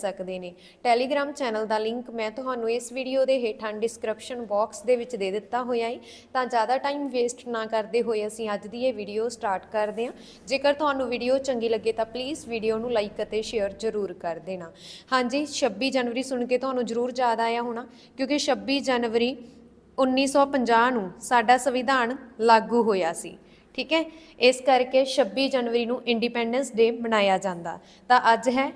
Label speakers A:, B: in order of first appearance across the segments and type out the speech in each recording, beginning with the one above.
A: ਸਕਦੇ ਨੇ। Telegram channel ਦਾ link ਮੈਂ ਤੁਹਾਨੂੰ ਇਸ ਵੀਡੀਓ ਦੇ ਹੇਠਾਂ ਡਿਸਕ੍ਰਿਪਸ਼ਨ ਬਾਕਸ ਦੇ ਵਿੱਚ ਦੇ ਦਿੱਤਾ ਹੋਇਆ ਹੈ ਤਾਂ ਜ਼ਿਆਦਾ ਟਾਈਮ ਵੇਸਟ ਨਾ ਕਰਦੇ ਹੋਏ ਅਸੀਂ ਅੱਜ ਦੀ ਇਹ ਵੀਡੀਓ ਸਟਾਰਟ ਕਰਦੇ ਹਾਂ। ਜੇਕਰ ਤੁਹਾਨੂੰ ਵੀਡੀਓ ਚੰਗੀ ਲੱਗੇ ਤਾਂ ਪਲੀਜ਼ ਵੀਡੀਓ ਨੂੰ ਲਾਈਕ ਅਤੇ ਸ਼ੇਅਰ ਜ਼ਰੂਰ ਕਰ ਦੇਣਾ। ਹਾਂਜੀ 26 ਜਨਵਰੀ ਸੁਣ ਕੇ ਤੁਹਾਨੂੰ ਜ਼ਰੂਰ ਯਾਦ ਆਇਆ ਹੋਣਾ, ਕਿਉਂਕਿ 26 ਜਨਵਰੀ 1950 ਨੂੰ ਸਾਡਾ ਸੰਵਿਧਾਨ ਲਾਗੂ ਹੋਇਆ ਸੀ। ਠੀਕ ਹੈ? ਇਸ ਕਰਕੇ 26 ਜਨਵਰੀ ਨੂੰ ਇੰਡੀਪੈਂਡੈਂਸ ਡੇ ਮਨਾਇਆ ਜਾਂਦਾ। ਤਾਂ ਅੱਜ ਹੈ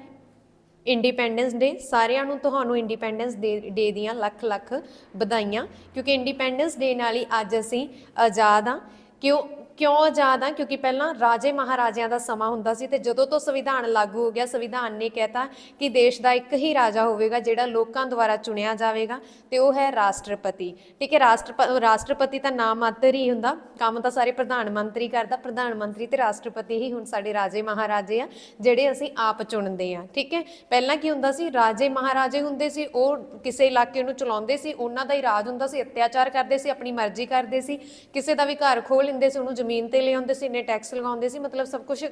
A: ਇੰਡੀਪੈਂਡੈਂਸ ਡੇ ਸਾਰਿਆਂ ਨੂੰ ਤੁਹਾਨੂੰ ਇੰਡੀਪੈਂਡੈਂਸ ਡੇ ਦੀਆਂ ਲੱਖ ਲੱਖ ਵਧਾਈਆਂ। ਕਿਉਂਕਿ ਇੰਡੀਪੈਂਡੈਂਸ ਡੇ ਨਾਲ ਹੀ ਅੱਜ ਅਸੀਂ ਆਜ਼ਾਦ ਆ ਕਿਉਂ? ਕਿਉਂ ਆਜ਼ਾਦ ਆ? ਕਿਉਂਕਿ ਪਹਿਲਾਂ ਰਾਜੇ ਮਹਾਰਾਜਿਆਂ ਦਾ ਸਮਾਂ ਹੁੰਦਾ ਸੀ ਤੇ ਜਦੋਂ ਤੋਂ ਸੰਵਿਧਾਨ ਲਾਗੂ ਹੋ ਗਿਆ, ਸੰਵਿਧਾਨ ਨੇ ਕਹਿਤਾ ਕਿ ਦੇਸ਼ ਦਾ ਇੱਕ ਹੀ ਰਾਜਾ ਹੋਵੇਗਾ ਜਿਹੜਾ ਲੋਕਾਂ ਦੁਆਰਾ ਚੁਣਿਆ ਜਾਵੇਗਾ ਤੇ ਉਹ ਹੈ ਰਾਸ਼ਟਰਪਤੀ। ਠੀਕ ਹੈ ਰਾਸ਼ਟਰਪਤੀ ਰਾਸ਼ਟਰਪਤੀ ਤਾਂ ਨਾਮ ਮਾਤਰ ਹੀ ਹੁੰਦਾ, ਕੰਮ ਤਾਂ ਸਾਰੇ ਪ੍ਰਧਾਨ ਮੰਤਰੀ ਕਰਦਾ, ਪ੍ਰਧਾਨ ਮੰਤਰੀ ਤੇ ਰਾਸ਼ਟਰਪਤੀ ਹੀ ਹੁਣ ਸਾਡੇ ਰਾਜੇ ਮਹਾਰਾਜੇ ਆ, ਜਿਹੜੇ ਅਸੀਂ ਆਪ ਚੁਣਦੇ ਆ। ਠੀਕ ਹੈ, ਪਹਿਲਾਂ ਕੀ ਹੁੰਦਾ ਸੀ? ਰਾਜੇ ਮਹਾਰਾਜੇ ਹੁੰਦੇ ਸੀ, ਉਹ ਕਿਸੇ ਇਲਾਕੇ ਨੂੰ ਚਲਾਉਂਦੇ ਸੀ, ਉਹਨਾਂ ਦਾ ਹੀ ਰਾਜ ਹੁੰਦਾ ਸੀ, ਅਤਿਆਚਾਰ ਕਰਦੇ ਸੀ, ਆਪਣੀ ਮਰਜ਼ੀ ਕਰਦੇ ਸੀ, ਕਿਸੇ ਦਾ ਵੀ ਘਰ ਖੋਲ ਲੈਂਦੇ ਸੀ, ਉਹਨੂੰ ਜ਼ਮੀਨ ਤੇ ਲਿਆਉਂਦੇ ਸੀ, ਇੰਨੇ ਟੈਕਸ ਲਗਾਉਂਦੇ ਸੀ, ਮਤਲਬ ਸਭ ਕੁਝ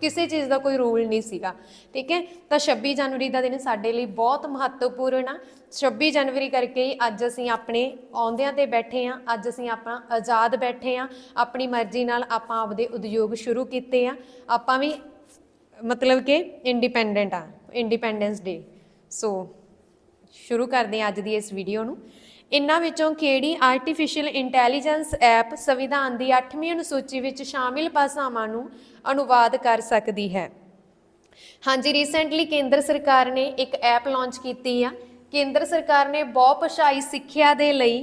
A: ਕਿਸੇ ਚੀਜ਼ ਦਾ ਕੋਈ ਰੂਲ ਨਹੀਂ ਸੀਗਾ। ਠੀਕ ਹੈ? ਤਾਂ 26 ਜਨਵਰੀ ਦਾ ਦਿਨ ਸਾਡੇ ਲਈ ਬਹੁਤ ਮਹੱਤਵਪੂਰਨ ਆ। 26 ਜਨਵਰੀ ਕਰਕੇ ਹੀ ਅੱਜ ਅਸੀਂ ਆਪਣੇ ਆਉਂਦਿਆਂ ਤੇ ਬੈਠੇ ਆ ਅੱਜ ਅਸੀਂ ਆਪਣਾ ਆਜ਼ਾਦ ਬੈਠੇ ਆ ਆਪਣੀ ਮਰਜ਼ੀ ਨਾਲ ਆਪਾਂ ਆਪਦੇ ਉਦਯੋਗ ਸ਼ੁਰੂ ਕੀਤੇ ਆ। ਆਪਾਂ ਵੀ ਮਤਲਬ ਕਿ ਇੰਡੀਪੈਂਡੈਂਟ ਆ ਇੰਡੀਪੈਂਡੈਂਸ ਡੇ ਸੋ ਸ਼ੁਰੂ ਕਰਦੇ ਹਾਂ ਅੱਜ ਦੀ ਇਸ ਵੀਡੀਓ ਨੂੰ। ਇਨ੍ਹਾਂ ਵਿੱਚੋਂ ਕਿਹੜੀ ਆਰਟੀਫੀਸ਼ੀਅਲ ਇੰਟੈਲੀਜੈਂਸ ਐਪ ਸੰਵਿਧਾਨ ਦੀ 8ਵੀਂ ਅਨੁਸੂਚੀ ਵਿੱਚ ਸ਼ਾਮਿਲ ਭਾਸ਼ਾਵਾਂ ਨੂੰ ਅਨੁਵਾਦ ਕਰ ਸਕਦੀ ਹੈ? ਹਾਂਜੀ ਰੀਸੈਂਟਲੀ ਕੇਂਦਰ ਸਰਕਾਰ ਨੇ ਇੱਕ ਐਪ ਲਾਂਚ ਕੀਤੀ ਆ ਕੇਂਦਰ ਸਰਕਾਰ ਨੇ ਬਹੁ ਭਾਸ਼ਾਈ ਸਿੱਖਿਆ ਦੇ ਲਈ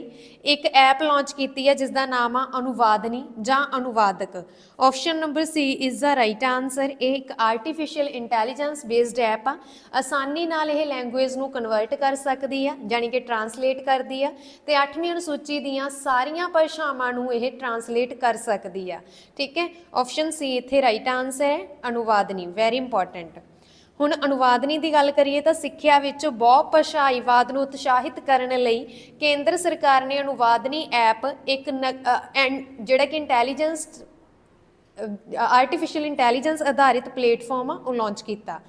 A: ਇੱਕ ਐਪ ਲਾਂਚ ਕੀਤੀ ਹੈ ਜਿਸ ਦਾ ਨਾਮ ਆ ਅਨੁਵਾਦਨੀ ਜਾਂ ਅਨੁਵਾਦਕ। Option number C is the right answer ਇਹ ਇੱਕ ਆਰਟੀਫੀਸ਼ੀਅਲ ਇੰਟੈਲੀਜੈਂਸ ਬੇਸਡ ਐਪ ਆ। ਆਸਾਨੀ ਨਾਲ ਇਹ ਲੈਂਗੁਏਜ ਨੂੰ ਕਨਵਰਟ ਕਰ ਸਕਦੀ ਆ ਯਾਨੀ ਕਿ ਟਰਾਂਸਲੇਟ ਕਰਦੀ ਆ ਤੇ 8ਵੀਂ ਅਨੁਸੂਚੀ ਦੀਆਂ ਸਾਰੀਆਂ ਭਾਸ਼ਾਵਾਂ ਨੂੰ ਇਹ ਟਰਾਂਸਲੇਟ ਕਰ ਸਕਦੀ ਆ। ਠੀਕ ਹੈ? ਆਪਸ਼ਨ ਸੀ ਇੱਥੇ ਰਾਈਟ ਆਨਸਰ ਹੈ, ਅਨੁਵਾਦਨੀ। ਵੈਰੀ ਇੰਪੋਰਟੈਂਟ ਹੁਣ ਅਨੁਵਾਦਨੀ ਦੀ ਗੱਲ ਕਰੀਏ ਤਾਂ ਸਿੱਖਿਆ ਵਿੱਚ ਬਹੁ ਭਾਸ਼ਾਈਵਾਦ ਨੂੰ ਉਤਸ਼ਾਹਿਤ ਕਰਨ ਲਈ ਕੇਂਦਰ ਸਰਕਾਰ ਨੇ ਅਨੁਵਾਦਨੀ ਐਪ ਇੱਕ ਨ- ਜਿਹੜਾ ਕਿ ਇੰਟੈਲੀਜੈਂਸ ਆਰਟੀਫੀਸ਼ੀਅਲ ਇੰਟੈਲੀਜੈਂਸ ਆਧਾਰਿਤ ਪਲੇਟਫਾਰਮ ਆ, ਉਹ ਲਾਂਚ ਕੀਤਾ।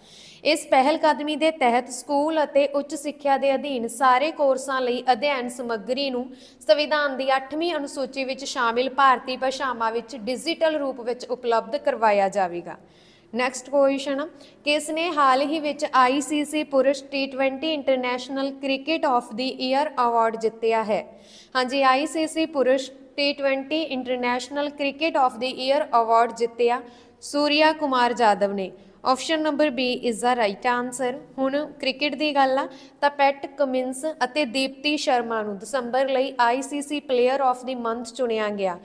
A: ਇਸ ਪਹਿਲ ਕਦਮੀ ਦੇ ਤਹਿਤ ਸਕੂਲ ਅਤੇ ਉੱਚ ਸਿੱਖਿਆ ਦੇ ਅਧੀਨ ਸਾਰੇ ਕੋਰਸਾਂ ਲਈ ਅਧਿਐਨ ਸਮੱਗਰੀ ਨੂੰ ਸੰਵਿਧਾਨ ਦੀ 8ਵੀਂ ਅਨੁਸੂਚੀ ਵਿੱਚ ਸ਼ਾਮਿਲ ਭਾਰਤੀ ਭਾਸ਼ਾਵਾਂ ਵਿੱਚ ਡਿਜੀਟਲ ਰੂਪ ਵਿੱਚ ਉਪਲਬਧ ਕਰਵਾਇਆ ਜਾਵੇਗਾ। ਨੈਕਸਟ ਕੁਐਸਚਨ ਕਿਸ ਨੇ ਹਾਲ ਹੀ ਵਿੱਚ ICC ਪੁਰਸ਼ T20 international cricket of the year award ਜਿੱਤਿਆ ਹੈ? ਹਾਂਜੀ ICC ਪੁਰਸ਼ T20 international cricket of the year award ਜਿੱਤਿਆ ਸੂਰਿਆ ਕੁਮਾਰ ਜਾਦਵ ਨੇ। Option number B is the right answer ਹੁਣ ਕ੍ਰਿਕਟ ਦੀ ਗੱਲ ਆ, ਤਾਂ ਪੈਟ ਕਮਿੰਸ ਅਤੇ ਦੀਪਤੀ ਸ਼ਰਮਾ ਨੂੰ ਦਸੰਬਰ ਲਈ ICC player of the month ਚੁਣਿਆ ਗਿਆ।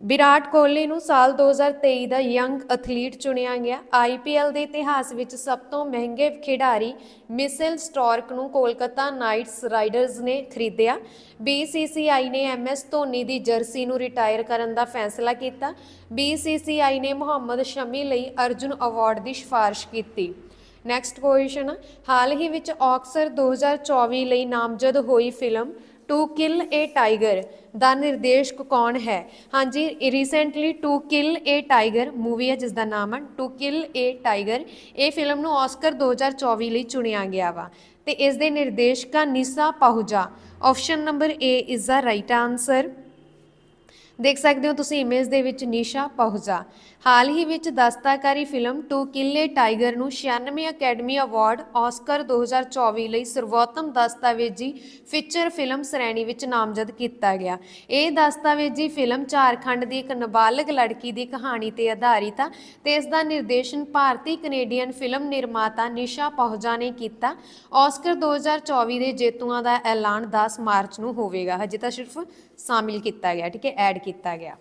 A: ਵਿਰਾਟ ਕੋਹਲੀ ਨੂੰ ਸਾਲ 2023 ਦਾ ਯੰਗ ਐਥਲੀਟ ਚੁਣਿਆ ਗਿਆ। ਆਈਪੀਐਲ ਦੇ ਇਤਿਹਾਸ ਵਿੱਚ ਸਭ ਤੋਂ ਮਹਿੰਗੇ ਖਿਡਾਰੀ ਮਿਸਲ ਸਟਾਰਕ ਨੂੰ ਕੋਲਕਾਤਾ ਨਾਈਟਸ ਰਾਈਡਰਜ਼ ਨੇ ਖਰੀਦਿਆ। BCCI ਨੇ ਐਮਐਸ ਧੋਨੀ ਦੀ ਜਰਸੀ ਨੂੰ ਰਿਟਾਇਰ ਕਰਨ ਦਾ ਫੈਸਲਾ ਕੀਤਾ। BCCI ਨੇ ਮੁਹੰਮਦ ਸ਼ਮੀ ਲਈ ਅਰਜੁਨ ਅਵਾਰਡ ਦੀ ਸਿਫਾਰਿਸ਼ ਕੀਤੀ। ਨੈਕਸਟ ਕੁਐਸਚਨ ਹਾਲ ਹੀ ਵਿੱਚ ਆਕਸਰ 2024 ਲਈ ਨਾਮਜ਼ਦ ਹੋਈ film to kill a tiger ਦਾ ਨਿਰਦੇਸ਼ਕ ਕੌਣ ਹੈ ਹਾਂਜੀ recently to kill a tiger movie ਹੈ ਜਿਸ ਦਾ ਨਾਮ ਹੈ ਟੂ ਕਿਲ ਏ ਟਾਈਗਰ ਇਹ ਫਿਲਮ ਨੂੰ ਆਸਕਰ 2024 ਲਈ ਚੁਣਿਆ ਗਿਆ ਵਾ ਤੇ ਇਸ ਦੇ ਨਿਰਦੇਸ਼ਕਾ Nisha Pahuja option number A is the right answer ਦੇਖ ਸਕਦੇ ਹੋ ਤੁਸੀਂ ਇਮੇਜ ਦੇ ਵਿੱਚ ਨਿਸ਼ਾ ਪਹੁਜਾ ਹਾਲ ਹੀ ਵਿੱਚ ਦਸਤਾਕਾਰੀ film to kill a tiger ਨੂੰ 96 ਅਕੈਡਮੀ ਅਵਾਰਡ ਆਸਕਰ 2024 ਲਈ ਸਰਵੋਤਮ ਦਸਤਾਵੇਜ਼ੀ ਫੀਚਰ ਫਿਲਮ ਸ਼੍ਰੇਣੀ ਵਿੱਚ ਨਾਮਜ਼ਦ ਕੀਤਾ ਗਿਆ। ਇਹ ਦਸਤਾਵੇਜ਼ੀ ਫਿਲਮ ਝਾਰਖੰਡ ਦੀ ਇੱਕ ਨਾਬਾਲਗ ਲੜਕੀ ਦੀ ਕਹਾਣੀ ਤੇ ਆਧਾਰਿਤ ਆ ਤੇ ਇਸ ਦਾ ਨਿਰਦੇਸ਼ਨ ਭਾਰਤੀ ਕੈਨੇਡੀਅਨ ਫਿਲਮ ਨਿਰਮਾਤਾ ਨਿਸ਼ਾ ਪਾਹੂਜਾ ਨੇ ਕੀਤਾ। ਆਸਕਰ 2024 ਦੇ ਜੇਤੂਆਂ ਦਾ ਐਲਾਨ 10 ਮਾਰਚ ਨੂੰ ਹੋਵੇਗਾ। ਹਜੇ ਤਾਂ ਸਿਰਫ ਸ਼ਾਮਿਲ ਕੀਤਾ ਗਿਆ ਠੀਕ ਹੈ? ਐਡ ਕੀਤਾ ਗਿਆ।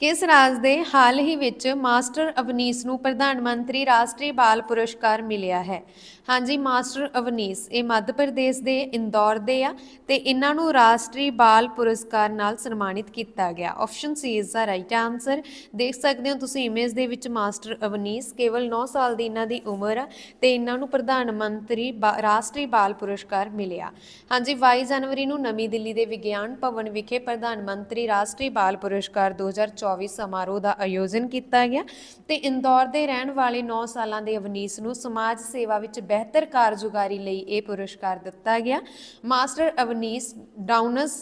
A: ਕਿਸ ਰਾਜ ਦੇ ਹਾਲ ਹੀ ਵਿੱਚ ਮਾਸਟਰ ਅਵਨੀਸ ਨੂੰ ਪ੍ਰਧਾਨ ਮੰਤਰੀ ਰਾਸ਼ਟਰੀ ਬਾਲ ਪੁਰਸਕਾਰ ਮਿਲਿਆ ਹੈ? ਹਾਂਜੀ, ਮਾਸਟਰ ਅਵਨੀਸ, ਇਹ ਮੱਧ ਪ੍ਰਦੇਸ਼ ਦੇ ਇੰਦੌਰ ਦੇ ਆ ਤੇ ਇਹਨਾਂ ਨੂੰ ਰਾਸ਼ਟਰੀ ਬਾਲ ਪੁਰਸਕਾਰ ਨਾਲ ਸਨਮਾਨਿਤ ਕੀਤਾ ਗਿਆ। Option C is the right answer ਦੇਖ ਸਕਦੇ ਹੋ ਤੁਸੀਂ ਇਮੇਜ ਦੇ ਵਿੱਚ ਮਾਸਟਰ ਅਵਨੀਸ ਕੇਵਲ 9 ਸਾਲ ਦੀ ਇਹਨਾਂ ਦੀ ਉਮਰ ਆ ਤੇ ਇਹਨਾਂ ਨੂੰ ਪ੍ਰਧਾਨ ਮੰਤਰੀ ਬਾ- ਰਾਸ਼ਟਰੀ ਬਾਲ ਪੁਰਸਕਾਰ ਮਿਲਿਆ। ਹਾਂਜੀ 22 ਜਨਵਰੀ ਨੂੰ ਨਵੀਂ ਦਿੱਲੀ ਦੇ ਵਿਗਿਆਨ ਭਵਨ ਵਿਖੇ ਪ੍ਰਧਾਨ ਮੰਤਰੀ ਰਾਸ਼ਟਰੀ ਬਾਲ ਪੁਰਸਕਾਰ 2024 ਸਮਾਰੋਹ ਦਾ ਆਯੋਜਨ ਕੀਤਾ ਗਿਆ ਤੇ ਇੰਦੌਰ ਦੇ ਰਹਿਣ ਵਾਲੇ 9 ਸਾਲਾਂ ਦੇ ਅਵਨੀਸ ਨੂੰ ਸਮਾਜ ਸੇਵਾ ਵਿੱਚ ਬਿਹਤਰ ਕਾਰਜੁਕਾਰੀ ਲਈ ਇਹ ਪੁਰਸਕਾਰ ਦਿੱਤਾ ਗਿਆ। ਮਾਸਟਰ ਅਵਨੀਸ ਡਾਊਨਸ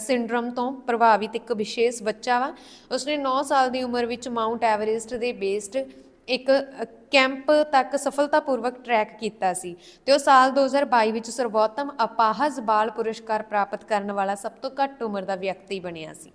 A: ਸਿੰਡਰਮ ਤੋਂ ਪ੍ਰਭਾਵਿਤ ਇੱਕ ਵਿਸ਼ੇਸ਼ ਬੱਚਾ ਵਾ। ਉਸਨੇ 9 ਸਾਲ ਦੀ ਉਮਰ ਵਿੱਚ ਮਾਊਂਟ ਐਵਰੈਸਟ ਦੇ ਬੇਸਡ ਇੱਕ ਕੈਂਪ ਤੱਕ ਸਫਲਤਾਪੂਰਵਕ ਟਰੈਕ ਕੀਤਾ ਸੀ ਤੇ ਉਹ ਸਾਲ 2022 ਵਿੱਚ ਸਰਵੋਤਮ ਅਪਾਹਜ ਬਾਲ ਪੁਰਸਕਾਰ ਪ੍ਰਾਪਤ ਕਰਨ ਵਾਲਾ ਸਭ ਤੋਂ ਘੱਟ ਉਮਰ ਦਾ ਵਿਅਕਤੀ ਬਣਿਆ ਸੀ।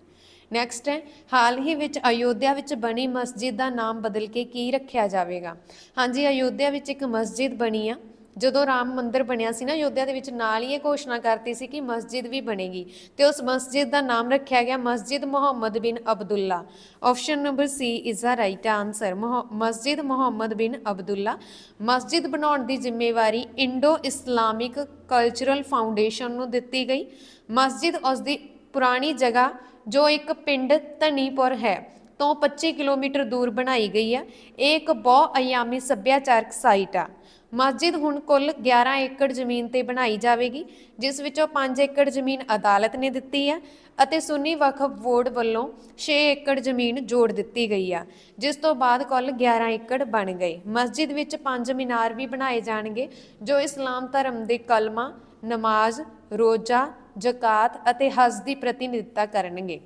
A: ਨੈਕਸਟ ਹੈ, ਹਾਲ ਹੀ ਵਿੱਚ ਅਯੋਧਿਆ ਵਿੱਚ ਬਣੀ ਮਸਜਿਦ ਦਾ ਨਾਮ ਬਦਲ ਕੇ ਕੀ ਰੱਖਿਆ ਜਾਵੇਗਾ? ਹਾਂਜੀ, ਅਯੋਧਿਆ ਵਿੱਚ ਇੱਕ ਮਸਜਿਦ ਬਣੀ ਆ। ਜਦੋਂ ਰਾਮ ਮੰਦਿਰ ਬਣਿਆ ਸੀ ਨਾ, ਅਯੋਧਿਆ ਦੇ ਵਿੱਚ ਨਾਲ ਹੀ ਇਹ ਘੋਸ਼ਣਾ ਕਰਤੀ ਸੀ ਕਿ ਮਸਜਿਦ ਵੀ ਬਣੇਗੀ। ਤੇ ਉਸ ਮਸਜਿਦ ਦਾ ਨਾਮ ਰੱਖਿਆ ਗਿਆ Masjid Muhammad bin Abdullah. Option number C is the right answer Masjid Muhammad bin Abdullah. ਮਸਜਿਦ ਬਣਾਉਣ ਦੀ ਜ਼ਿੰਮੇਵਾਰੀ ਇੰਡੋ ਇਸਲਾਮਿਕ ਕਲਚਰਲ ਫਾਊਂਡੇਸ਼ਨ ਨੂੰ ਦਿੱਤੀ ਗਈ। ਮਸਜਿਦ ਉਸ ਦੀ ਪੁਰਾਣੀ ਜਗ੍ਹਾ ਜੋ ਇੱਕ ਪਿੰਡ ਧਨੀਪੁਰ ਹੈ, ਤੋਂ 25 ਕਿਲੋਮੀਟਰ ਦੂਰ ਬਣਾਈ ਗਈ ਆ ਇਹ ਇੱਕ ਬਹੁ ਅਯਾਮੀ ਸੱਭਿਆਚਾਰਕ ਸਾਈਟ ਆ। ਮਸਜਿਦ ਹੁਣ ਕੁੱਲ 11 ਏਕੜ ਜ਼ਮੀਨ ਤੇ ਬਣਾਈ ਜਾਵੇਗੀ, ਜਿਸ ਵਿੱਚੋਂ 5 ਏਕੜ ਜ਼ਮੀਨ ਅਦਾਲਤ ਨੇ ਦਿੱਤੀ ਹੈ ਅਤੇ ਸੁੰਨੀ ਵਕਫ ਬੋਰਡ ਵੱਲੋਂ 6 ਏਕੜ ਜ਼ਮੀਨ ਜੋੜ ਦਿੱਤੀ ਗਈ ਆ, ਜਿਸ ਤੋਂ ਬਾਅਦ ਕੁੱਲ 11 ਏਕੜ ਬਣ ਗਏ। ਮਸਜਿਦ ਵਿੱਚ ਪੰਜ ਮੀਨਾਰ ਵੀ ਬਣਾਏ ਜਾਣਗੇ, ਜੋ ਇਸਲਾਮ ਧਰਮ ਦੇ ਕਲਮਾ, ਨਮਾਜ਼, ਰੋਜ਼ਾ ਜ਼ਕਾਤ ਅਤੇ ਹਜ ਦੀ ਪ੍ਰਤੀਨਿਧਤਾ ਕਰਨਗੇ।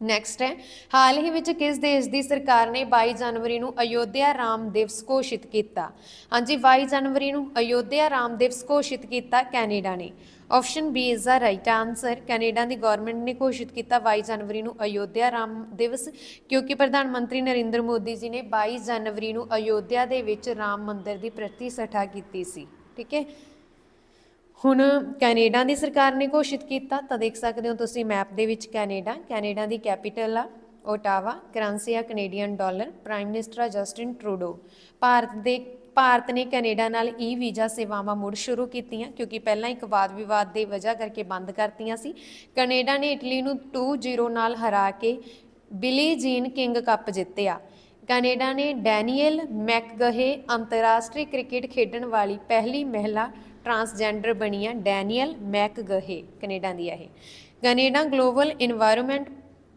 A: ਨੈਕਸਟ ਹੈ, ਹਾਲ ਹੀ ਵਿੱਚ ਕਿਸ ਦੇਸ਼ ਦੀ ਸਰਕਾਰ ਨੇ 22 ਜਨਵਰੀ ਨੂੰ ਅਯੋਧਿਆ ਰਾਮ ਦਿਵਸ ਘੋਸ਼ਿਤ ਕੀਤਾ? ਹਾਂਜੀ 22 ਜਨਵਰੀ ਨੂੰ ਅਯੋਧਿਆ ਰਾਮ ਦਿਵਸ ਘੋਸ਼ਿਤ ਕੀਤਾ ਕੈਨੇਡਾ ਨੇ। Option B is the right answer Canada the government ਨੇ ਘੋਸ਼ਿਤ ਕੀਤਾ 22 ਜਨਵਰੀ ਨੂੰ ਅਯੋਧਿਆ ਰਾਮ ਦਿਵਸ, ਕਿਉਂਕਿ ਪ੍ਰਧਾਨ ਮੰਤਰੀ ਨਰਿੰਦਰ ਮੋਦੀ ਜੀ ਨੇ 22 ਜਨਵਰੀ ਨੂੰ ਅਯੋਧਿਆ ਦੇ ਵਿੱਚ ਰਾਮ ਮੰਦਿਰ ਦੀ ਪ੍ਰਤੀਸ਼ਠਾ ਕੀਤੀ ਸੀ। ਠੀਕ ਹੈ ਹੁਣ ਕੈਨੇਡਾ ਦੀ ਸਰਕਾਰ ਨੇ ਘੋਸ਼ਿਤ ਕੀਤਾ, ਤਾਂ ਦੇਖ ਸਕਦੇ ਹੋ ਤੁਸੀਂ ਮੈਪ ਦੇ ਵਿੱਚ ਕੈਨੇਡਾ ਕੈਨੇਡਾ ਦੀ ਕੈਪੀਟਲ ਆ, ਓਟਾਵਾ, ਕਰੰਸੀ ਆ, ਕੈਨੇਡੀਅਨ ਡਾਲਰ, ਪ੍ਰਾਈਮ ਮਿਨਿਸਟਰ ਆ ਜਸਟਿਨ ਟਰੂਡੋ। ਭਾਰਤ ਦੇ, ਭਾਰਤ ਨੇ ਕੈਨੇਡਾ ਨਾਲ ਈ ਵੀਜ਼ਾ ਸੇਵਾਵਾਂ ਮੁੜ ਸ਼ੁਰੂ ਕੀਤੀਆਂ, ਕਿਉਂਕਿ ਪਹਿਲਾਂ ਇੱਕ ਵਾਦ ਵਿਵਾਦ ਦੇ ਵਜ੍ਹਾ ਕਰਕੇ ਬੰਦ ਕਰਤੀਆਂ ਸੀ। ਕੈਨੇਡਾ ਨੇ ਇਟਲੀ ਨੂੰ 2-0 ਨਾਲ ਹਰਾ ਕੇ ਬਿਲੀ ਜੀਨ ਕਿੰਗ ਕੱਪ ਜਿੱਤਿਆ। ਕੈਨੇਡਾ ਨੇ ਡੈਨੀਅਲ ਮੈਕਗਹੇ ਅੰਤਰਰਾਸ਼ਟਰੀ ਕ੍ਰਿਕਟ ਖੇਡਣ ਵਾਲੀ ਪਹਿਲੀ ਮਹਿਲਾ ਟਰਾਂਸਜੈਂਡਰ ਬਣੀ ਆ ਡੈਨੀਅਲ ਮੈਕਗਹੇ, ਕੈਨੇਡਾ ਦੀ ਆ ਇਹ। ਕੈਨੇਡਾ ਗਲੋਬਲ এনवायरमेंट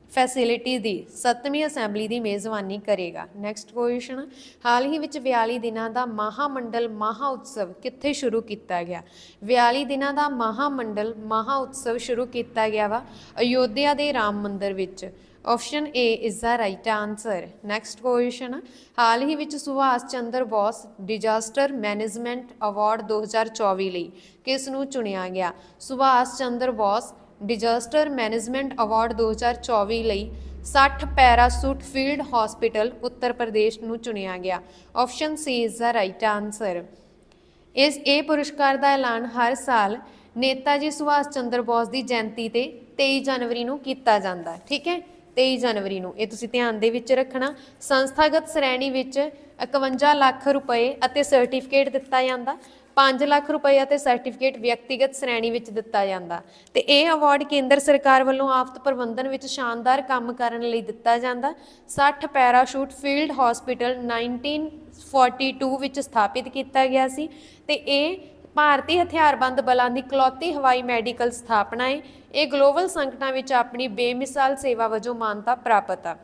A: ਫੈਸਿਲਿਟੀ ਦੀ 7ਵੀਂ ਅਸੈਂਬਲੀ ਦੀ ਮੇਜ਼ਬਾਨੀ ਕਰੇਗਾ। ਨੈਕਸਟ ਕੁਐਸਚਨ ਹਾਲ ਹੀ ਵਿੱਚ 42 ਦਿਨਾਂ ਦਾ ਮਹਾਮੰਡਲ, ਮਹਾ ਉਤਸਵ ਕਿੱਥੇ ਸ਼ੁਰੂ ਕੀਤਾ ਗਿਆ? 42 ਦਿਨਾਂ ਦਾ ਮਹਾਮੰਡਲ, ਮਹਾ ਉਤਸਵ ਸ਼ੁਰੂ ਕੀਤਾ ਗਿਆ ਵਾ ਅਯੋਧਿਆ ਦੇ ਰਾਮ ਮੰਦਰ ਵਿੱਚ। Option A is the right answer next question ਹਾਲ ਹੀ ਵਿੱਚ Subhash Chandra Bose disaster management award 2024 ਲਈ ਕਿਸ ਨੂੰ ਚੁਣਿਆ ਗਿਆ Subhash Chandra Bose disaster management award 2024 ਲਈ 60 ਪੈਰਾਸੂਟ ਫੀਲਡ ਹਸਪੀਟਲ ਉੱਤਰ ਪ੍ਰਦੇਸ਼ ਨੂੰ ਚੁਣਿਆ ਗਿਆ option C is the right answer ਇਸ ਇਹ ਪੁਰਸਕਾਰ ਦਾ ਐਲਾਨ ਹਰ ਸਾਲ ਨੇਤਾ ਜੀ ਸੁਭਾਸ਼ ਚੰਦਰ ਬੋਸ ਦੀ ਜਯੰਤੀ ਤੇ 23 ਜਨਵਰੀ ਨੂੰ ਕੀਤਾ ਜਾਂਦਾ ਠੀਕ ਹੈ? 23 ਜਨਵਰੀ ਨੂੰ। ਇਹ ਤੁਸੀਂ ਧਿਆਨ ਦੇ ਵਿੱਚ ਰੱਖਣਾ। ਸੰਸਥਾਗਤ ਸ਼੍ਰੇਣੀ ਵਿੱਚ 51 ਲੱਖ ਰੁਪਏ ਅਤੇ ਸਰਟੀਫਿਕੇਟ ਦਿੱਤਾ ਜਾਂਦਾ। 5 ਲੱਖ ਰੁਪਏ ਅਤੇ ਸਰਟੀਫਿਕੇਟ ਵਿਅਕਤੀਗਤ ਸ਼੍ਰੇਣੀ ਵਿੱਚ ਦਿੱਤਾ ਜਾਂਦਾ। ਤੇ ਇਹ ਅਵਾਰਡ ਕੇਂਦਰ ਸਰਕਾਰ ਵੱਲੋਂ ਆਫਤ ਪ੍ਰਬੰਧਨ ਵਿੱਚ ਸ਼ਾਨਦਾਰ ਕੰਮ ਕਰਨ ਲਈ ਦਿੱਤਾ ਜਾਂਦਾ। 60 ਪੈਰਾਸ਼ੂਟ ਫੀਲਡ ਹਸਪੀਟਲ 1942 ਵਿੱਚ ਸਥਾਪਿਤ ਕੀਤਾ ਗਿਆ ਸੀ। ਤੇ ਇਹ ਭਾਰਤੀ ਹਥਿਆਰਬੰਦ ਬਲਾਂ ਦੀ ਇਕਲੌਤੀ ਹਵਾਈ ਮੈਡੀਕਲ ਸਥਾਪਨਾ ਹੈ ਇਹ ਗਲੋਬਲ ਸੰਕਟਾਂ ਵਿੱਚ ਆਪਣੀ ਬੇਮਿਸਾਲ ਸੇਵਾ ਵਜੋਂ ਮਾਨਤਾ ਪ੍ਰਾਪਤ ਆ।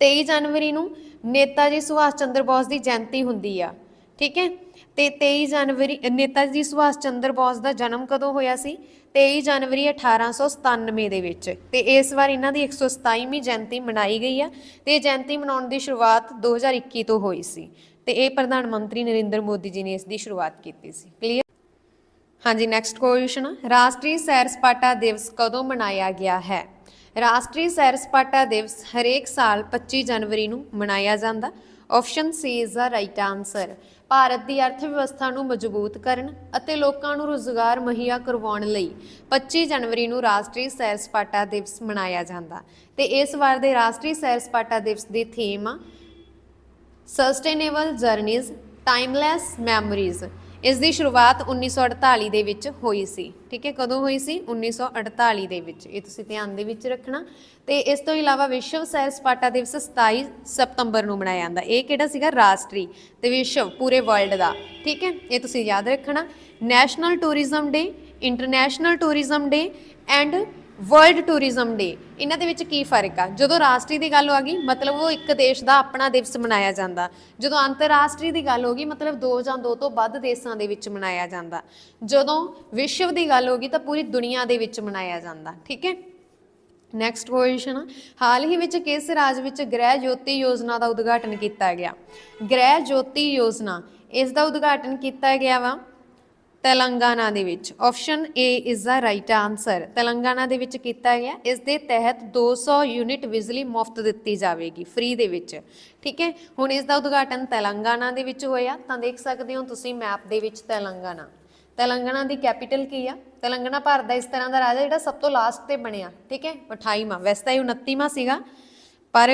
A: 23 ਜਨਵਰੀ ਨੂੰ ਨੇਤਾ ਜੀ ਸੁਭਾਸ਼ ਚੰਦਰ ਬੋਸ ਦੀ ਜਯੰਤੀ ਹੁੰਦੀ ਆ, ਠੀਕ ਹੈ? ਤੇ 23 ਜਨਵਰੀ ਨੇਤਾ ਜੀ ਸੁਭਾਸ਼ ਚੰਦਰ ਬੋਸ ਦਾ ਜਨਮ ਕਦੋਂ ਹੋਇਆ ਸੀ? 23 ਜਨਵਰੀ 1897 ਦੇ ਵਿੱਚ। ਤੇ ਇਸ ਵਾਰ ਇਹਨਾਂ ਦੀ 127ਵੀਂ ਜਯੰਤੀ ਮਨਾਈ ਗਈ ਆ ਤੇ ਇਹ ਜਯੰਤੀ ਮਨਾਉਣ ਦੀ ਸ਼ੁਰੂਆਤ 2021 ਤੋਂ ਹੋਈ ਸੀ। ਤੇ ਇਹ ਪ੍ਰਧਾਨ ਮੰਤਰੀ ਨਰਿੰਦਰ ਮੋਦੀ ਜੀ ਨੇ ਇਸ ਦੀ ਸ਼ੁਰੂਆਤ ਕੀਤੀ ਸੀ। ਕਲੀਅਰ ਹਾਂਜੀ ਨੈਕਸਟ ਕੁਐਸਚਨ ਰਾਸ਼ਟਰੀ ਸੈਰ ਸਪਾਟਾ ਦਿਵਸ ਕਦੋਂ ਮਨਾਇਆ ਗਿਆ ਹੈ? ਰਾਸ਼ਟਰੀ ਸੈਰ ਸਪਾਟਾ ਦਿਵਸ ਹਰੇਕ ਸਾਲ 25 ਜਨਵਰੀ ਨੂੰ ਮਨਾਇਆ ਜਾਂਦਾ। Option C is the right answer Bharat ਦੀ ਅਰਥ ਵਿਵਸਥਾ ਨੂੰ ਮਜ਼ਬੂਤ ਕਰਨ ਅਤੇ ਲੋਕਾਂ ਨੂੰ ਰੁਜ਼ਗਾਰ ਮੁਹੱਈਆ ਕਰਵਾਉਣ ਲਈ 25 ਜਨਵਰੀ ਨੂੰ ਰਾਸ਼ਟਰੀ ਸੈਰ ਸਪਾਟਾ ਦਿਵਸ ਮਨਾਇਆ ਜਾਂਦਾ। ਤੇ ਇਸ ਵਾਰ ਦੇ ਰਾਸ਼ਟਰੀ ਸੈਰ ਸਪਾਟਾ ਦਿਵਸ ਦੀ ਥੀਮ ਆ। ਸਸਟੇਨੇਬਲ ਜਰਨੀਜ਼ ਟਾਈਮਲੈਸ ਮੈਮੋਰੀਜ਼ ਇਸ ਦੀ ਸ਼ੁਰੂਆਤ 1948 ਦੇ ਵਿੱਚ ਹੋਈ ਸੀ। ਠੀਕ ਹੈ, ਕਦੋਂ ਹੋਈ ਸੀ? 1948 ਦੇ ਵਿੱਚ। ਇਹ ਤੁਸੀਂ ਧਿਆਨ ਦੇ ਵਿੱਚ ਰੱਖਣਾ। ਤੇ ਇਸ ਤੋਂ ਇਲਾਵਾ ਵਿਸ਼ਵ ਸੈਰ ਸਪਾਟਾ ਦਿਵਸ 27 ਸਤੰਬਰ ਨੂੰ ਮਨਾਇਆ ਜਾਂਦਾ। ਇਹ ਕਿਹੜਾ ਸੀਗਾ? ਰਾਸ਼ਟਰੀ ਤੇ ਵਿਸ਼ਵ, ਪੂਰੇ ਵਰਲਡ ਦਾ। ਠੀਕ ਹੈ, ਇਹ ਤੁਸੀਂ ਯਾਦ ਰੱਖਣਾ। National tourism day, international tourism day and world tourism day ਇਹਨਾਂ ਦੇ ਵਿੱਚ ਕੀ ਫ਼ਰਕ ਆ? ਜਦੋਂ ਰਾਸ਼ਟਰੀ ਦੀ ਗੱਲ ਆ ਗਈ, ਮਤਲਬ ਉਹ ਇੱਕ ਦੇਸ਼ ਦਾ ਆਪਣਾ ਦਿਵਸ ਮਨਾਇਆ ਜਾਂਦਾ। ਜਦੋਂ ਅੰਤਰਰਾਸ਼ਟਰੀ ਦੀ ਗੱਲ ਹੋ ਗਈ, ਮਤਲਬ ਦੋ ਜਾਂ ਦੋ ਤੋਂ ਵੱਧ ਦੇਸ਼ਾਂ ਦੇ ਵਿੱਚ ਮਨਾਇਆ ਜਾਂਦਾ। ਜਦੋਂ ਵਿਸ਼ਵ ਦੀ ਗੱਲ ਹੋ ਗਈ, ਤਾਂ ਪੂਰੀ ਦੁਨੀਆ ਦੇ ਵਿੱਚ ਮਨਾਇਆ ਜਾਂਦਾ। ਠੀਕ ਹੈ? ਨੈਕਸਟ ਕੁਐਸਚਨ ਹਾਲ ਹੀ ਵਿੱਚ ਕਿਸ ਰਾਜ ਵਿੱਚ ਗ੍ਰਹਿ ਜੋਤੀ ਯੋਜਨਾ ਦਾ ਉਦਘਾਟਨ ਕੀਤਾ ਗਿਆ? ਗ੍ਰਹਿ ਜੋਤੀ ਯੋਜਨਾ, ਇਸ ਦਾ ਉਦਘਾਟਨ ਕੀਤਾ ਗਿਆ ਵਾ ਤੇਲੰਗਾਨਾ ਦੇ ਵਿੱਚ। Option A is the right answer Telangana ਦੇ ਵਿੱਚ ਕੀਤਾ ਗਿਆ। ਇਸ ਦੇ ਤਹਿਤ 200 ਯੂਨਿਟ ਬਿਜਲੀ ਮੁਫਤ ਦਿੱਤੀ ਜਾਵੇਗੀ, ਫ੍ਰੀ ਦੇ ਵਿੱਚ। ਠੀਕ ਹੈ? ਹੁਣ ਇਸ ਦਾ ਉਦਘਾਟਨ ਤੇਲੰਗਾਨਾ ਦੇ ਵਿੱਚ ਹੋਇਆ। ਤਾਂ ਦੇਖ ਸਕਦੇ ਹੋ ਤੁਸੀਂ ਮੈਪ ਦੇ ਵਿੱਚ ਤੇਲੰਗਾਨਾ। ਤੇਲੰਗਾਨਾ ਦੀ ਕੈਪੀਟਲ ਕੀ ਆ? ਤੇਲੰਗਾਨਾ ਭਾਰਤ ਦਾ ਇਸ ਤਰ੍ਹਾਂ ਦਾ ਰਾਜ ਹੈ ਜਿਹੜਾ ਸਭ ਤੋਂ ਲਾਸਟ ਤੇ ਬਣਿਆ। ਠੀਕ ਹੈ? 28ਵਾਂ ਵੈਸੇ ਤਾਂ ਇਹ 29ਵਾਂ ਸੀਗਾ। ਪਰ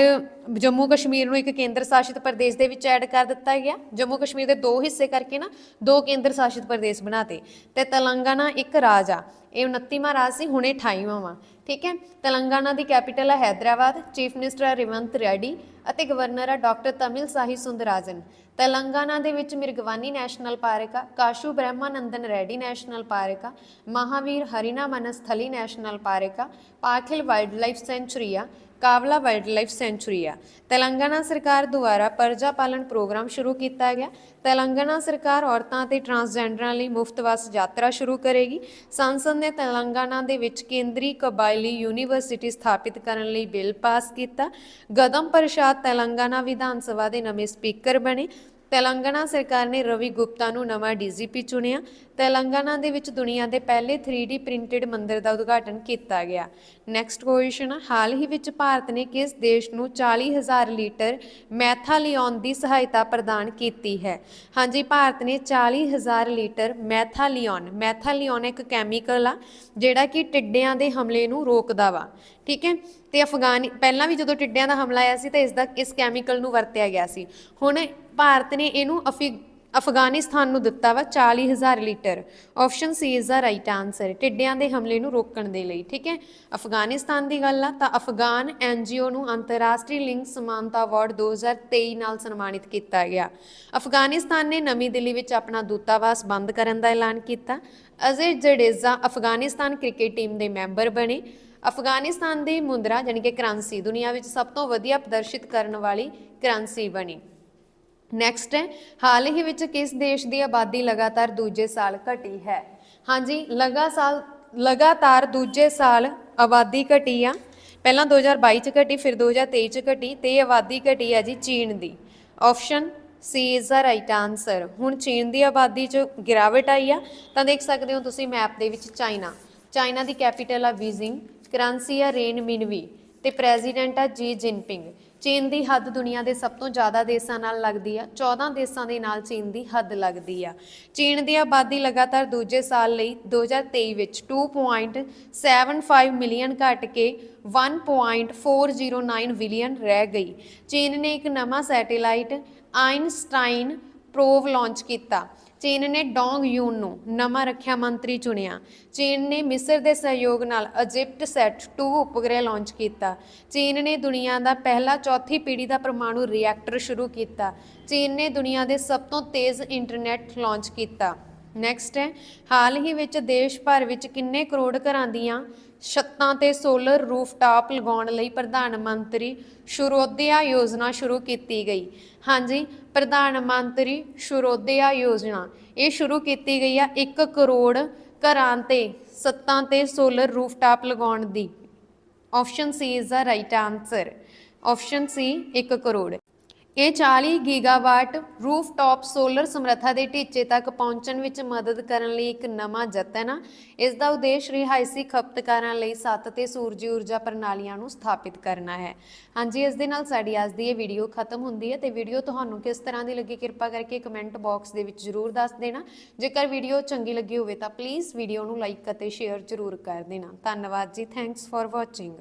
A: ਜੰਮੂ ਕਸ਼ਮੀਰ ਨੂੰ ਇੱਕ ਕੇਂਦਰ ਸ਼ਾਸਿਤ ਪ੍ਰਦੇਸ਼ ਦੇ ਵਿੱਚ ਐਡ ਕਰ ਦਿੱਤਾ ਗਿਆ। ਜੰਮੂ ਕਸ਼ਮੀਰ ਦੇ ਦੋ ਹਿੱਸੇ ਕਰਕੇ ਨਾ, ਦੋ ਕੇਂਦਰ ਸ਼ਾਸਿਤ ਪ੍ਰਦੇਸ਼ ਬਣਾਤੇ। ਤੇ ਤੇਲੰਗਾਨਾ ਇੱਕ ਰਾਜ ਆ। ਇਹ 29ਵਾਂ ਰਾਜ ਸੀ, ਹੁਣੇ 28ਵਾਂ ਵਾ। ਠੀਕ ਹੈ? ਤੇਲੰਗਾਨਾ ਦੀ ਕੈਪੀਟਲ ਹੈ ਹੈਦਰਾਬਾਦ ਚੀਫ ਮਿਨਿਸਟਰ ਹੈ ਰਿਵੰਤ ਰੈਡੀ ਅਤੇ ਗਵਰਨਰ ਹੈ ਡਾਕਟਰ ਤਮਿਲ ਸਾਹੀ ਸੁੰਦਰਾਜਨ। ਤੇਲੰਗਾਨਾ ਦੇ ਵਿੱਚ ਮਿਰਗਵਾਨੀ ਨੈਸ਼ਨਲ ਪਾਰਕ ਆ, ਕਾਸ਼ੂ ਬ੍ਰਹਮਾਨੰਦਨ ਰੈਡੀ ਨੈਸ਼ਨਲ ਪਾਰਕ ਆ, ਮਹਾਵੀਰ ਹਰੀਨਾ ਮਨਸਥਲੀ ਨੈਸ਼ਨਲ ਪਾਰਕ ਆ, ਪਾਖਿਲ ਵਾਈਲਡਲਾਈਫ ਸੈਂਚੁਰੀ ਆ, ਕਾਵਲਾ ਵਾਈਲਡਲਾਈਫ ਸੈਂਚੁਰੀ ਆ। ਤੇਲੰਗਾਨਾ ਸਰਕਾਰ ਦੁਆਰਾ ਪਰਜਾ ਪਾਲਣ ਪ੍ਰੋਗਰਾਮ ਸ਼ੁਰੂ ਕੀਤਾ ਗਿਆ। ਤੇਲੰਗਾਨਾ ਸਰਕਾਰ ਔਰਤਾਂ ਅਤੇ ਟਰਾਂਸਜੈਂਡਰਾਂ ਲਈ ਮੁਫਤ ਬੱਸ ਯਾਤਰਾ ਸ਼ੁਰੂ ਕਰੇਗੀ। ਸੰਸਦ ਨੇ ਤੇਲੰਗਾਨਾ ਦੇ ਵਿੱਚ ਕੇਂਦਰੀ ਕਬਾਇਲੀ ਯੂਨੀਵਰਸਿਟੀ ਸਥਾਪਿਤ ਕਰਨ ਲਈ ਬਿੱਲ ਪਾਸ ਕੀਤਾ। ਗਦਮ ਪ੍ਰਸ਼ਾਦ ਤੇਲੰਗਾਨਾ ਵਿਧਾਨ ਸਭਾ ਦੇ ਨਵੇਂ ਸਪੀਕਰ ਬਣੇ। ਤੇਲੰਗਾਨਾ ਸਰਕਾਰ ਨੇ ਰਵੀ ਗੁਪਤਾ ਨੂੰ ਨਵਾਂ ਡੀਜੀਪੀ ਚੁਣਿਆ। ਤੇਲੰਗਾਨਾ ਦੇ ਵਿੱਚ ਦੁਨੀਆ ਦੇ ਪਹਿਲੇ 3D ਪ੍ਰਿੰਟਡ ਮੰਦਿਰ ਦਾ ਉਦਘਾਟਨ ਕੀਤਾ ਗਿਆ। ਨੈਕਸਟ ਕੁਐਸਚਨ ਹਾਲ ਹੀ ਵਿੱਚ ਭਾਰਤ ਨੇ ਕਿਸ ਦੇਸ਼ ਨੂੰ 40000 ਲੀਟਰ ਮੈਥਾਲੀਓਨ ਦੀ ਸਹਾਇਤਾ ਪ੍ਰਦਾਨ ਕੀਤੀ ਹੈ? ਹਾਂਜੀ, ਭਾਰਤ ਨੇ 40000 ਲੀਟਰ ਮੈਥਾਲੀਓਨ ਮੈਥਾਲੀਓਨ ਇੱਕ ਕੈਮੀਕਲ ਆ, ਜਿਹੜਾ ਕਿ ਟਿੱਡਿਆਂ ਦੇ ਹਮਲੇ ਨੂੰ ਰੋਕਦਾ ਵਾ। ਠੀਕ ਹੈ? ਤੇ ਅਫਗਾਨੀ, ਪਹਿਲਾਂ ਵੀ ਜਦੋਂ ਟਿੱਡਿਆਂ ਦਾ ਹਮਲਾ ਆਇਆ ਸੀ ਤਾਂ ਇਸ ਦਾ ਇਸ ਕੈਮੀਕਲ ਨੂੰ ਵਰਤਿਆ ਗਿਆ ਸੀ। ਹੁਣ ਭਾਰਤ ਨੇ ਇਹਨੂੰ ਅਫੀ, ਅਫਗਾਨਿਸਤਾਨ ਨੂੰ ਦਿੱਤਾ ਵਾ 40000 litre. Option C is the right answer ਟਿੱਡਿਆਂ ਦੇ ਹਮਲੇ ਨੂੰ ਰੋਕਣ ਦੇ ਲਈ, ਠੀਕ ਹੈ? ਅਫਗਾਨਿਸਤਾਨ ਦੀ ਗੱਲ ਆ, ਤਾਂ ਅਫਗਾਨ ਐਨਜੀਓ ਨੂੰ ਅੰਤਰਰਾਸ਼ਟਰੀ ਲਿੰਗ ਸਮਾਨਤਾ ਅਵਾਰਡ 2023 ਨਾਲ ਸਨਮਾਨਿਤ ਕੀਤਾ ਗਿਆ। ਅਫਗਾਨਿਸਤਾਨ ਨੇ ਨਵੀਂ ਦਿੱਲੀ ਵਿੱਚ ਆਪਣਾ ਦੂਤਾਵਾਸ ਬੰਦ ਕਰਨ ਦਾ ਐਲਾਨ ਕੀਤਾ। ਅਜ਼ਰ ਜਡੇਜ਼ਾ ਅਫਗਾਨਿਸਤਾਨ ਕ੍ਰਿਕਟ ਟੀਮ ਦੇ ਮੈਂਬਰ ਬਣੇ। ਅਫਗਾਨਿਸਤਾਨ ਦੀ ਮੁੰਦਰਾ ਯਾਨੀ ਕਿ ਕਰੰਸੀ, ਦੁਨੀਆ ਵਿੱਚ ਸਭ ਤੋਂ ਵਧੀਆ ਪ੍ਰਦਰਸ਼ਿਤ ਕਰਨ ਵਾਲੀ ਕਰੰਸੀ ਬਣੀ। ਨੈਕਸਟ ਹੈ, ਹਾਲ ਹੀ ਵਿੱਚ ਕਿਸ ਦੇਸ਼ ਦੀ ਆਬਾਦੀ ਲਗਾਤਾਰ ਦੂਜੇ ਸਾਲ ਘਟੀ ਹੈ? ਹਾਂਜੀ ਲਗਾਤਾਰ ਲਗਾਤਾਰ ਦੂਜੇ ਸਾਲ ਆਬਾਦੀ ਘਟੀ ਆ। ਪਹਿਲਾਂ 2022 ਚ ਘਟੀ, ਫਿਰ 2023 ਚ ਘਟੀ, ਤੇ ਆਬਾਦੀ ਘਟੀ ਆ ਜੀ ਚੀਨ ਦੀ। Option C is the right answer ਹੁਣ ਚੀਨ ਦੀ ਆਬਾਦੀ ਚ ਗਿਰਾਵਟ ਆਈ ਆ, ਤਾਂ ਦੇਖ ਸਕਦੇ ਹੋ ਤੁਸੀਂ ਮੈਪ ਦੇ ਵਿੱਚ ਚਾਈਨਾ। ਚਾਈਨਾ ਦੀ ਕੈਪੀਟਲ ਆ ਬੀਜ਼ਿੰਗ ਕਰੰਸੀ ਆ ਰੇਨ ਮਿਨਵੀ, ਤੇ ਪ੍ਰੈਜ਼ੀਡੈਂਟ ਆ ਜੀ ਜਿਨਪਿੰਗ ਚੀਨ ਦੀ ਹੱਦ ਦੁਨੀਆ ਦੇ ਸਭ ਤੋਂ ਜ਼ਿਆਦਾ ਦੇਸ਼ਾਂ ਨਾਲ ਲੱਗਦੀ ਆ 14 ਦੇਸ਼ਾਂ ਦੇ ਨਾਲ ਚੀਨ ਦੀ ਹੱਦ ਲੱਗਦੀ ਆ। ਚੀਨ ਦੀ ਆਬਾਦੀ ਲਗਾਤਾਰ ਦੂਜੇ ਸਾਲ ਲਈ 2023 ਵਿੱਚ 2.75 ਮਿਲੀਅਨ ਘਟ ਕੇ 1.409 ਬਿਲੀਅਨ ਰਹਿ ਗਈ। ਚੀਨ ਨੇ ਇੱਕ ਨਵਾਂ ਸੈਟੇਲਾਈਟ ਆਇਨਸਟਾਈਨ ਪ੍ਰੋਵ ਲਾਂਚ ਕੀਤਾ। ਚੀਨ ਨੇ ਡੋਂਗ ਯੂਨ ਨੂੰ ਨਵਾਂ ਰੱਖਿਆ ਮੰਤਰੀ ਚੁਣਿਆ। ਚੀਨ ਨੇ ਮਿਸਰ ਦੇ ਸਹਿਯੋਗ ਨਾਲ ਇਜਿਪਟ ਸੈਟ 2 ਉਪਗ੍ਰਹਿ ਲਾਂਚ ਕੀਤਾ। ਚੀਨ ਨੇ ਦੁਨੀਆ ਦਾ ਪਹਿਲਾ ਚੌਥੀ ਪੀੜ੍ਹੀ ਦਾ ਪਰਮਾਣੂ ਰਿਐਕਟਰ ਸ਼ੁਰੂ ਕੀਤਾ। ਚੀਨ ਨੇ ਦੁਨੀਆ ਦੇ ਸਭ ਤੋਂ ਤੇਜ਼ ਇੰਟਰਨੈਟ ਲਾਂਚ ਕੀਤਾ। ਨੈਕਸਟ ਹੈ, ਹਾਲ ਹੀ ਵਿੱਚ ਦੇਸ਼ ਭਰ ਵਿੱਚ ਕਿੰਨੇ ਕਰੋੜ ਘਰਾਂ ਦੀਆਂ ਛੱਤਾਂ ਤੇ ਸੋਲਰ ਰੂਫਟਾਪ ਲਗਾਉਣ ਲਈ ਪ੍ਰਧਾਨ ਮੰਤਰੀ ਸ਼ੁਰੋਦਿਆ ਯੋਜਨਾ ਸ਼ੁਰੂ ਕੀਤੀ ਗਈ। ਹਾਂਜੀ, ਪ੍ਰਧਾਨ ਮੰਤਰੀ ਸ਼ੁਰੋਦਿਆ ਯੋਜਨਾ, ਇਹ ਸ਼ੁਰੂ ਕੀਤੀ ਗਈ ਆ 1 ਕਰੋੜ ਘਰਾਂ ਤੇ ਸੱਤਾਂ ਤੇ ਸੋਲਰ ਰੂਫਟਾਪ ਲਗਾਉਣ ਦੀ। Option C is the right answer option C 1 crore. ਇਹ 40 ਗੀਗਾਵਾਟ ਰੂਫਟਾਪ ਸੋਲਰ ਸਮਰੱਥਾ ਦੇ ਟੀਚੇ ਤੱਕ ਪਹੁੰਚਣ ਵਿੱਚ ਮਦਦ ਕਰਨ ਲਈ ਇੱਕ ਨਵਾਂ ਯਤਨ ਆ। ਇਸ ਦਾ ਉਦੇਸ਼ ਰਿਹਾਇਸ਼ੀ ਖਪਤਕਾਰਾਂ ਲਈ ਸੱਤ ਤੇ ਸੂਰਜੀ ਊਰਜਾ ਪ੍ਰਣਾਲੀਆਂ ਨੂੰ ਸਥਾਪਿਤ ਕਰਨਾ ਹੈ। ਹਾਂਜੀ, ਇਸ ਦੇ ਨਾਲ ਸਾਡੀ ਅੱਜ ਦੀ ਇਹ ਵੀਡੀਓ ਖਤਮ ਹੁੰਦੀ ਹੈ ਤੇ ਵੀਡੀਓ ਤੁਹਾਨੂੰ ਕਿਸ ਤਰ੍ਹਾਂ ਦੀ ਲੱਗੀ ਕਿਰਪਾ ਕਰਕੇ ਕਮੈਂਟ ਬਾਕਸ ਦੇ ਵਿੱਚ ਜ਼ਰੂਰ ਦੱਸ ਦੇਣਾ। ਜੇਕਰ ਵੀਡੀਓ ਚੰਗੀ ਲੱਗੀ ਹੋਵੇ ਤਾਂ ਪਲੀਜ਼ ਵੀਡੀਓ ਨੂੰ ਲਾਈਕ ਅਤੇ ਸ਼ੇਅਰ ਜ਼ਰੂਰ ਕਰ ਦੇਣਾ। ਧੰਨਵਾਦ ਜੀ ਥੈਂਕਸ ਫॉर ਵਾਚਿੰਗ